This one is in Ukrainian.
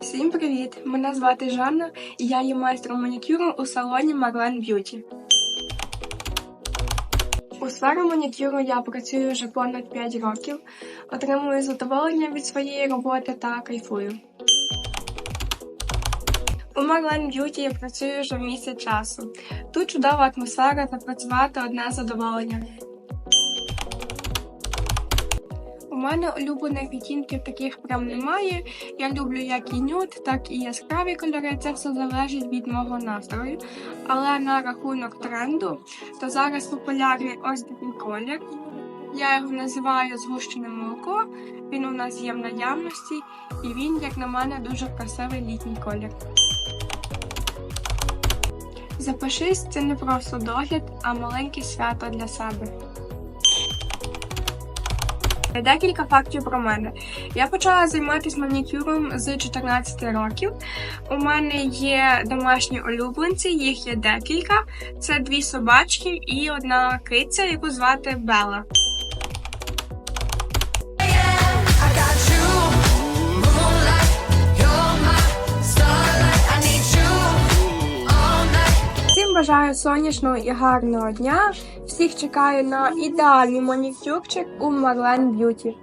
Всім привіт! Мене звати Жанна і я є майстром манікюру у салоні Марлен Б'юті. У сфері манікюру я працюю вже понад 5 років, отримую задоволення від своєї роботи та кайфую. У Марлен Б'юті я працюю вже місяць часу. Тут чудова атмосфера та працювати одне задоволення. Мене улюблених відтінків таких прям немає. Я люблю як і нюд, так і яскраві кольори. Це все залежить від мого настрою. Але на рахунок тренду, то зараз популярний ось такий колір. Я його називаю згущене молоко. Він у нас є в наявності, і він, як на мене, дуже красивий літній колір. Запишись це не просто догляд, а маленьке свято для себе. Декілька фактів про мене. Я почала займатися манікюром з 14 років. У мене є домашні улюбленці, їх є декілька. Це дві собачки і одна киця, яку звати Бела. Бажаю сонячного і гарного дня. Всіх чекаю на ідеальний манікюрчик у Марлен Б'юті.